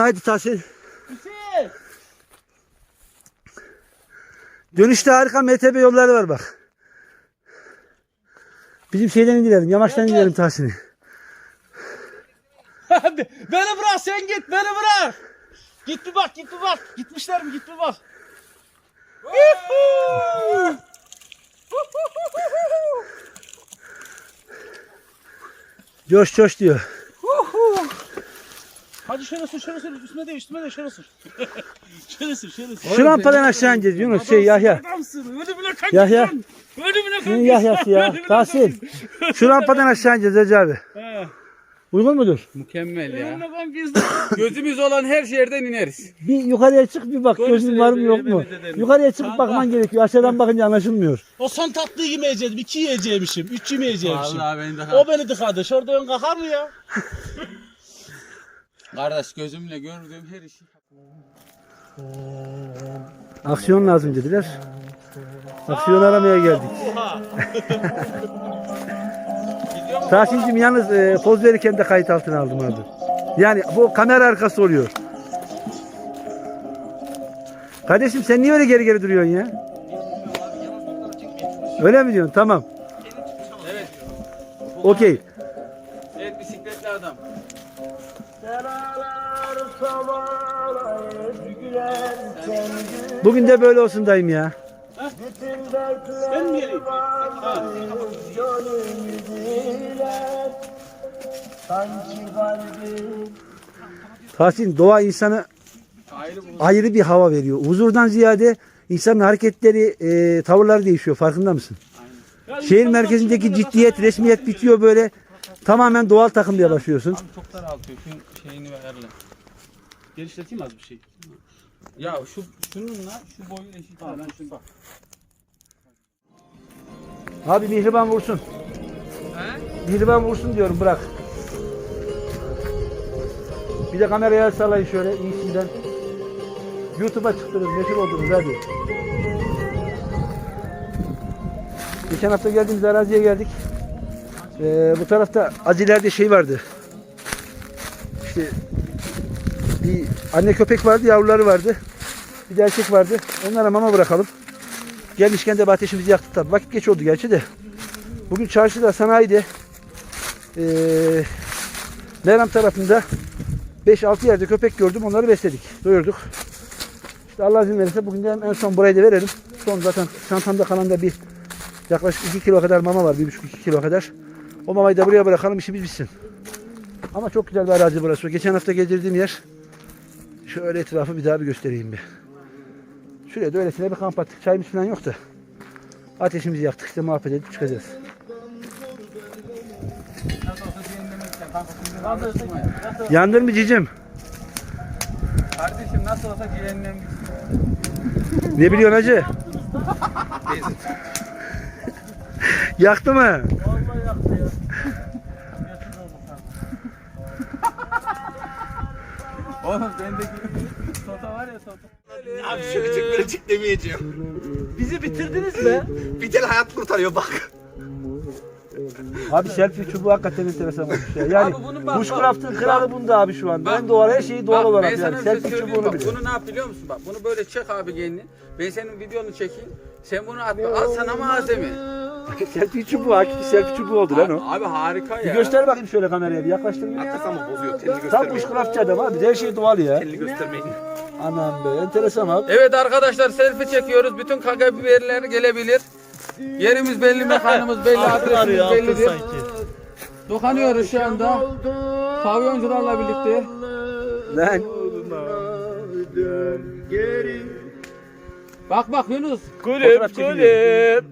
Haydi Tahsin. Hüseyin. Dönüşte harika MTB yolları var bak. Bizim şeyden indirelim. Yamaçtan Gel, indirelim Tahsin'i. beni bırak sen git beni bırak. Git bir bak git bir bak. Gitmişler mi git bir bak. Coş coş diyor. Hadi şöyle sür şöyle sür üstüme de üstüme de şöyle sür. şöyle sür şöyle sür. Şu rampadan aşağı ineceğiz Yunus. Şey Yahya. Adamsın ölümüne kaçacaksın. Yahya. Ölümüne kaçacaksın. Senin Yahya'sı ya. Tahsin. Şu rampadan aşağı ineceğiz Hacı abi. He. Uygun mudur? Mükemmel ya. Gözümüz olan her yerden ineriz. Bir yukarıya çık bir bak gözün var mı yok mu? Yukarıya çıkıp bakman gerekiyor. Aşağıdan bakınca anlaşılmıyor. O son tatlıyı yemeyeceğim. iki yiyeceğimişim. Üç yemeyeceğimişim. Vallahi beni de O beni tıkadı. Şurada ön kalkar mı ya? Kardeş gözümle gördüğüm her işi. Aksiyon lazım dediler. Aksiyon aramaya geldik. Tahsin'cim yalnız e, poz verirken de kayıt altına aldım abi. Yani bu kamera arkası oluyor. Kardeşim sen niye öyle geri geri duruyorsun ya? Öyle mi diyorsun? Tamam. Evet. Okey. Bugün de böyle olsun dayım ya. Ben mi geleyim? Ha. Tahsin doğa insana Ayrı bir hava veriyor. Huzurdan ziyade insanın hareketleri, e, tavırları değişiyor. Farkında mısın? Şehir merkezindeki ciddiyet, resmiyet bitiyor böyle. Tamamen doğal takılmaya başlıyorsun. Abi çok daraltıyor. Şeyini ayarla. Genişleteyim az bir şey. Ya şu şununla şu boyun eşit. Ha, ben şunu bak. Abi mihriban vursun. He? Mihriban vursun diyorum bırak. Bir de kameraya sallayın şöyle iyisinden. YouTube'a çıktınız, meşhur oldunuz hadi. Geçen hafta geldiğimiz araziye geldik. Ee, bu tarafta acilerde şey vardı. İşte bir anne köpek vardı, yavruları vardı. Bir de erkek vardı. Onlara mama bırakalım. Gelmişken de ateşimizi yaktık tabii. Vakit geç oldu gerçi de. Bugün çarşıda, sanayide Meram tarafında 5-6 yerde köpek gördüm. Onları besledik. Doyurduk. İşte Allah izin verirse bugün de en son burayı da verelim. Son zaten çantamda kalan da bir yaklaşık 2 kilo kadar mama var. 1,5-2 kilo kadar. O mamayı da buraya bırakalım işimiz bitsin. Ama çok güzel bir arazi burası. Geçen hafta gezdirdiğim yer. Şöyle etrafı bir daha bir göstereyim bir. Şuraya da öylesine bir kamp attık. Çayımız falan yok da. Ateşimizi yaktık işte muhabbet edip çıkacağız. Nasıl olsa cehennemlikten kanka şimdi anlaşılma ya. Yandın mı cicim? Kardeşim nasıl olsa cehennemlik. Ne biliyorsun hacı? Yaktı mı? Vallahi yaktı ya. Oğlum bendeki sota var ya sota. Abi şu küçük çık demeyeceğim. Bizi bitirdiniz be. Bir tane hayat kurtarıyor bak. Abi selfie çubuğu hakikaten enteresan olmuş ya. Yani Abi bunu bak, bak. Bushcraft'ın kralı bunda abi şu an. Ben doğal her şeyi doğal Bak, olarak yani. şey Selfie çubuğunu bak. Bunu ne yap biliyor musun? Bak bunu böyle çek abi kendini. Ben senin videonu çekeyim. Sen bunu at. Al sana malzeme. selfie çubuğu hakiki selfie çubuğu oldu lan o. abi harika ya. Bir göster bakayım şöyle kameraya bir yaklaştır bir. Atlasam mı bozuyor telli Tam göstermeyin. Bushcraftçı adam abi. Her şey doğal ya. Telli göstermeyin. Anam be enteresan abi. Evet arkadaşlar selfie çekiyoruz. Bütün kaka biberler gelebilir. Yerimiz belli, mekanımız belli, adresimiz bellidir. Dokanıyoruz şu anda. Pavyoncularla birlikte. Lan. Bak bak Yunus. Fotoğraf çekiliyor.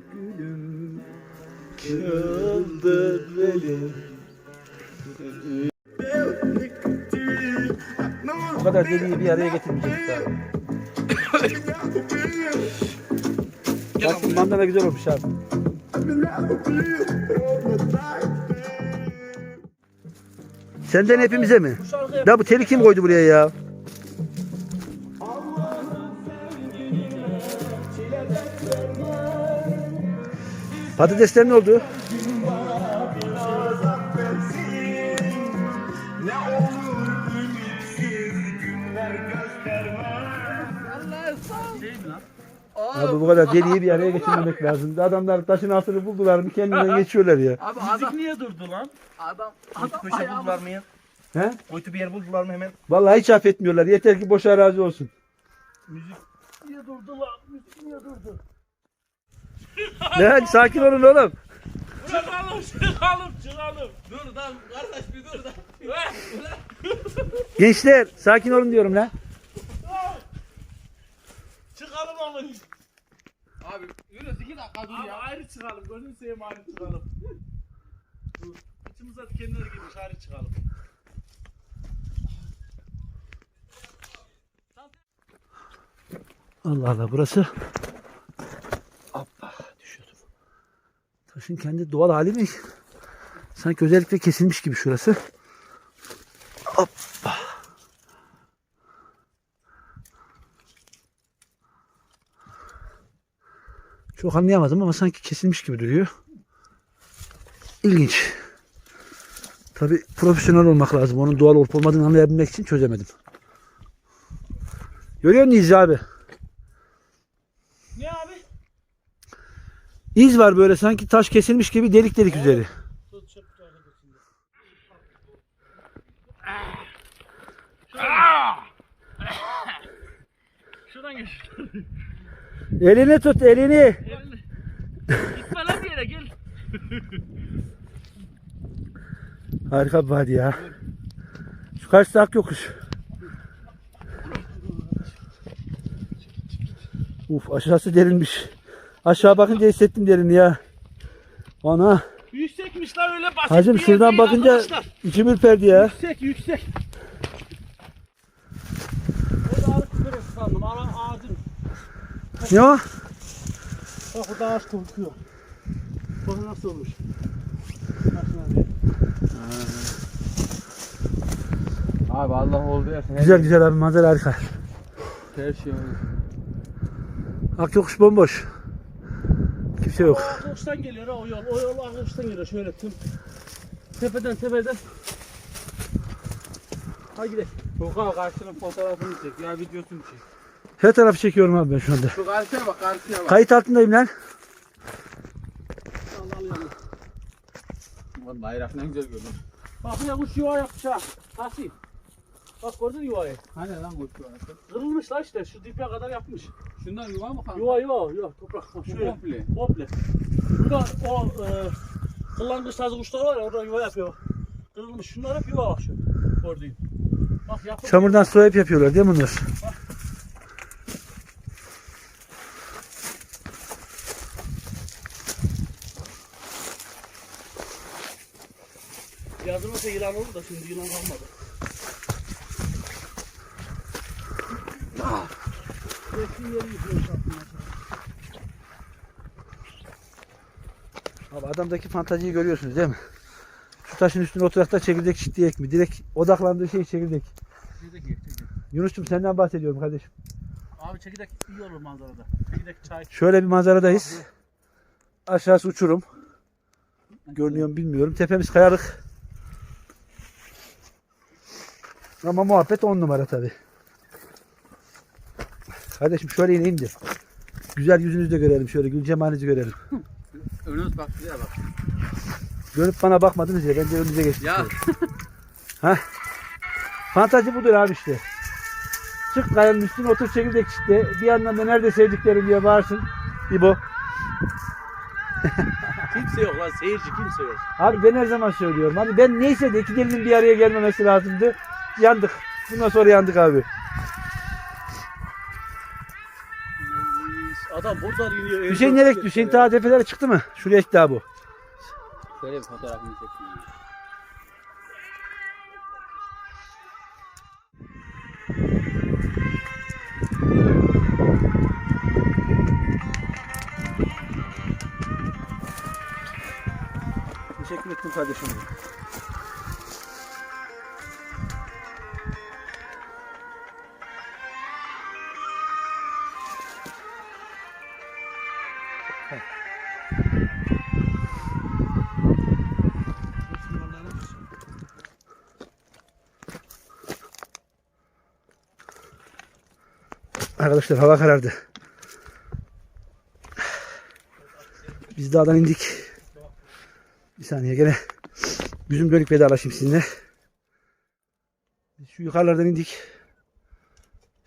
O kadar deliği bir araya abi. Bak mandana güzel olmuş abi. Senden hepimize mi? Ya bu teli kim koydu buraya ya? Patatesler ne oldu? Abi bu kadar deliği bir araya getirmemek lazım. Adamlar taşın altını buldular mı kendinden geçiyorlar ya. Abi Müzik adam niye durdu lan? adam adam köşe ayağımı- buldular mı ya? He? Kuytu bir yer buldular mı hemen? Vallahi hiç affetmiyorlar. Yeter ki boş arazi olsun. Müzik niye durdu lan? Müzik niye durdu? Ne? Sakin olun oğlum. Çıkalım çıkalım çıkalım. Dur lan kardeş bir dur da. Gençler sakin olun diyorum lan. çıkalım ama. Abi yürü iki dakika dur Abi ya. ayrı çıkalım. Gözünü seveyim ayrı çıkalım. Dur. İçimize kendileri girmiş ayrı çıkalım. Allah Allah burası. Hoppa düşüyordum. Taşın kendi doğal hali mi? Sanki özellikle kesilmiş gibi şurası. Hoppa. Çok anlayamadım ama sanki kesilmiş gibi duruyor. İlginç. Tabi profesyonel olmak lazım. Onun doğal olup olmadığını anlayabilmek için çözemedim. Görüyor musun İzzi abi? Ne abi? İz var böyle sanki taş kesilmiş gibi delik delik üzeri. Şuradan geç. Elini tut elini. Gitme lan bir yere gel. Harika bir vadi ya. Şu karşıda ak yokuş. Uf aşağısı derinmiş. Aşağı bakınca hissettim derin ya. Ana. Yüksekmiş lan öyle basit Hacım bir yer şuradan değil bakınca arkadaşlar. içim ürperdi ya. Yüksek yüksek. Orada ağaç kırık sandım. Ara ağacın. Ne o? Bak burada ağaç korkuyor. Bak nasıl olmuş. Nasıl abi? Abi Allah oldu ya. Güzel güzel abi manzara harika. her şey oldu. Ak yokuş bomboş. Kimse O yok. ağaçtan geliyor ha o yol. O yol ağaçtan geliyor şöyle tüm. Tepeden tepeden. Hadi gidelim. Tuğka karşının fotoğrafını çek ya videosunu çek. Her tarafı çekiyorum abi ben şu anda. Şu karşıya bak karşıya bak. Kayıt altındayım lan. Allah Allah. Ulan bayrak ne güzel gördüm. Bak ya kuş yuva yapmış ha. Nasıl? Bak gördün yuvayı. Hani lan bu şu Kırılmış lan işte şu dipe kadar yapmış. Şundan yuva mı kanka? Yuva yuva yuva toprak. Bak şöyle. komple. Komple. Burada o e, kıllanmış tarzı kuşlar var ya orada yuva yapıyor. Kırılmış. Şunlar hep yuva bak şu. Gördüğün. Bak yapılmış. Çamurdan su hep yapıyorlar değil mi bunlar? Yazın olsa yılan olur da şimdi yılan kalmadı. Yeri yıkıyor Abi adamdaki fantaziyi görüyorsunuz değil mi? Şu taşın üstüne oturarak da çekirdek çitleyek mi? Direkt odaklandığı şey çekirdek. Yunus'cum senden bahsediyorum kardeşim. Abi çekirdek iyi olur manzarada. Çekirdek çay. Şöyle bir manzaradayız. Aşağısı uçurum. Görünüyor mu bilmiyorum. Tepemiz kayalık. Ama muhabbet on numara tabi. Kardeşim şöyle ineyim de. Güzel yüzünüzü de görelim. Şöyle gül cemalinizi görelim. Önünüz bak şuraya bak. Dönüp bana bakmadınız ya. Ben de önünüze geçtim. Ya. Heh. Fantazi budur abi işte. Çık kayanın üstüne otur çekirdek çitle. Bir yandan da nerede sevdiklerim diye bağırsın. İbo. Kimse yok lan seyirci kimse yok. Abi ben her zaman söylüyorum. Hani ben neyse de iki delinin bir araya gelmemesi lazımdı. Yandık. Bundan sonra yandık abi. Adam buradan iniyor. Hüseyin nereye gitti? Hüseyin ta tepelere çıktı mı? Şuraya gitti abi bu. Şöyle bir fotoğrafını çekeyim. Teşekkür ettim kardeşim. Arkadaşlar hava karardı. Biz dağdan indik. Bir saniye gene yüzüm dönük vedalaşayım sizinle. Biz Şu yukarılardan indik.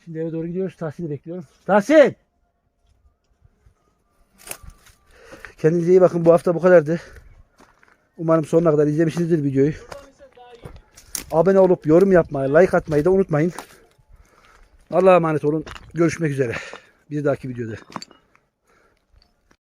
Şimdi eve doğru gidiyoruz. Tahsin'i bekliyorum. Tahsin! Kendinize iyi bakın. Bu hafta bu kadardı. Umarım sonuna kadar izlemişsinizdir videoyu. Abone olup yorum yapmayı, like atmayı da unutmayın. Allah'a emanet olun. Görüşmek üzere. Bir dahaki videoda.